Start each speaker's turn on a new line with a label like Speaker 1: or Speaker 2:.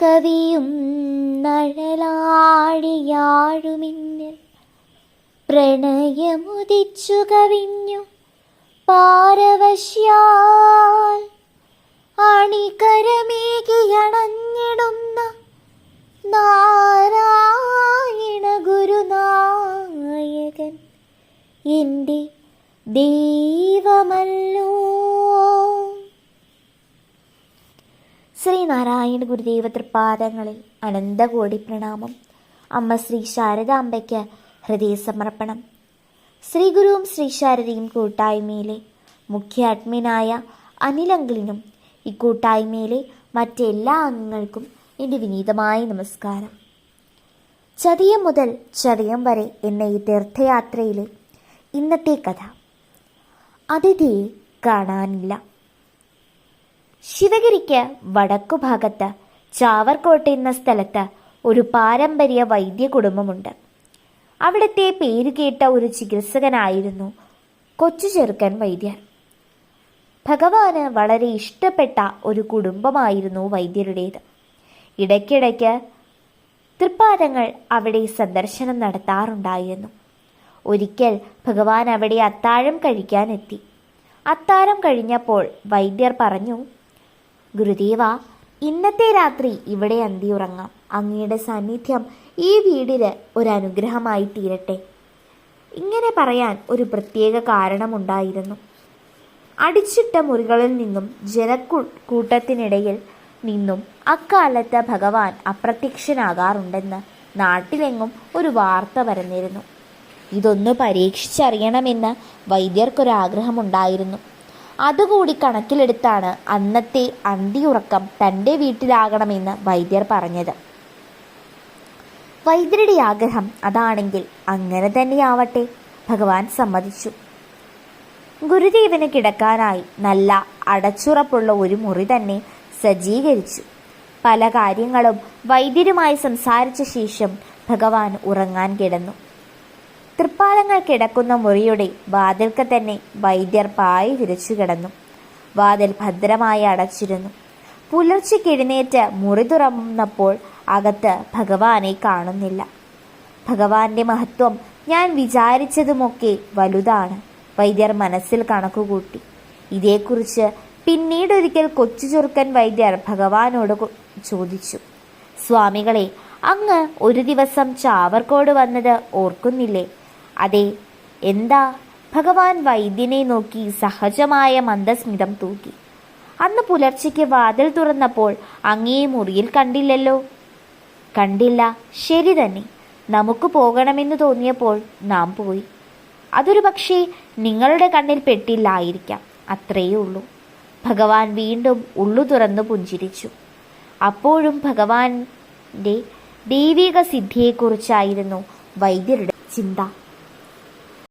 Speaker 1: കവിയും നഴലാടിയാഴുമിന്നൽ പ്രണയമുദിച്ചു കവിഞ്ഞു പാരവശ്യാൽ അണികരമേകിയണഞ്ഞിടുന്ന നാരായണ ഗുരുനായകൻ എന്റെ ദൈവമല്ലോ. ശ്രീനാരായണ ഗുരുദേവ തൃപ്പാദങ്ങളിൽ അനന്തകോടി പ്രണാമം. അമ്മ ശ്രീ ശാരദാംബയ്ക്ക് ഹൃദയസമർപ്പണം. ശ്രീ ഗുരുവും ശ്രീ ശാരദയും കൂട്ടായ്മയിലെ മുഖ്യ അഡ്മിനായ അനിലങ്കിളിനും ഈ കൂട്ടായ്മയിലെ മറ്റെല്ലാ അംഗങ്ങൾക്കും എന്റെ വിനീതമായ നമസ്കാരം. ചതിയം മുതൽ ചതയം വരെ എന്ന ഈ തീർത്ഥയാത്രയിലെ ഇന്നത്തെ കഥ. അതിഥിയെ കാണാനില്ല. ശിവഗിരിക്ക് വടക്കുഭാഗത്ത് ചാവർകോട്ട എന്ന സ്ഥലത്ത് ഒരു പാരമ്പര്യ വൈദ്യ കുടുംബമുണ്ട് അവിടുത്തെ പേരുകേട്ട ഒരു ചികിത്സകനായിരുന്നു കൊച്ചു ചെറുക്കൻ വൈദ്യർ ഭഗവാന് വളരെ ഇഷ്ടപ്പെട്ട ഒരു കുടുംബമായിരുന്നു വൈദ്യരുടേത്. ഇടയ്ക്കിടയ്ക്ക് തൃപ്പാദങ്ങൾ അവിടെ സന്ദർശനം നടത്താറുണ്ടായിരുന്നു. ഒരിക്കൽ ഭഗവാൻ അവിടെ അത്താഴം കഴിക്കാനെത്തി. അത്താഴം കഴിഞ്ഞപ്പോൾ വൈദ്യർ പറഞ്ഞു ഗുരുദേവ ഇന്നത്തെ രാത്രി ഇവിടെ അന്തിയുറങ്ങാം. അങ്ങയുടെ സാന്നിധ്യം ഈ വീടിന് ഒരനുഗ്രഹമായി തീരട്ടെ. ഇങ്ങനെ പറയാൻ ഒരു പ്രത്യേക കാരണമുണ്ടായിരുന്നു. അടിച്ചിട്ട മുറികളിൽ നിന്നും ജനക്കൂ കൂട്ടത്തിനിടയിൽ നിന്നും അക്കാലത്ത് ഭഗവാൻ അപ്രത്യക്ഷനാകാറുണ്ടെന്ന് നാട്ടിലെങ്ങും ഒരു വാർത്ത പരന്നിരുന്നു. ഇതൊന്ന് പരീക്ഷിച്ചറിയണമെന്ന് വൈദ്യർക്കൊരാഗ്രഹമുണ്ടായിരുന്നു. അതുകൂടി കണക്കിലെടുത്താണ് അന്നത്തെ അന്തിയുറക്കം തന്റെ വീട്ടിലാകണമെന്ന് വൈദ്യർ പറഞ്ഞത്. വൈദ്യരുടെ ആഗ്രഹം അതാണെങ്കിൽ അങ്ങനെ തന്നെയാവട്ടെ ഭഗവാൻ സമ്മതിച്ചു. ഗുരുദേവന് കിടക്കാനായി നല്ല അടച്ചുറപ്പുള്ള ഒരു മുറി തന്നെ സജ്ജീകരിച്ചു. പല കാര്യങ്ങളും വൈദ്യരുമായി സംസാരിച്ച ശേഷം ഭഗവാൻ ഉറങ്ങാൻ കിടന്നു. തൃപ്പാലങ്ങൾ കിടക്കുന്ന മുറിയുടെ വാതിൽക്ക് തന്നെ വൈദ്യർ പായി വിരിച്ചു കിടന്നു. വാതിൽ ഭദ്രമായി അടച്ചിരുന്നു. പുലർച്ചയ്ക്ക് എഴുന്നേറ്റ് മുറി തുറന്നപ്പോൾ അകത്ത് ഭഗവാനെ കാണുന്നില്ല. ഭഗവാന്റെ മഹത്വം ഞാൻ വിചാരിച്ചതുമൊക്കെ വലുതാണ്. വൈദ്യർ മനസ്സിൽ കണക്കുകൂട്ടി. ഇതേക്കുറിച്ച് പിന്നീടൊരിക്കൽ കൊച്ചു ചുരുക്കൻ വൈദ്യർ ഭഗവാനോട് ചോദിച്ചു. സ്വാമികളെ അങ്ങ് ഒരു ദിവസം ചാവർക്കോട് വന്നത് ഓർക്കുന്നില്ലേ? അതെ എന്താ? ഭഗവാൻ വൈദ്യനെ നോക്കി സഹജമായ മന്ദസ്മിതം തൂക്കി. അന്ന് പുലർച്ചയ്ക്ക് വാതിൽ തുറന്നപ്പോൾ അങ്ങേ മുറിയിൽ കണ്ടില്ലല്ലോ. കണ്ടില്ല ശരി തന്നെ. നമുക്ക് പോകണമെന്ന് തോന്നിയപ്പോൾ നാം പോയി. അതൊരു പക്ഷേ നിങ്ങളുടെ കണ്ണിൽ പെട്ടില്ലായിരിക്കാം അത്രയേ ഉള്ളൂ. ഭഗവാൻ വീണ്ടും ഉള്ളു തുറന്നു പുഞ്ചിരിച്ചു. അപ്പോഴും ഭഗവാന്റെ ദൈവിക സിദ്ധിയെക്കുറിച്ചായിരുന്നു വൈദ്യരുടെ ചിന്ത.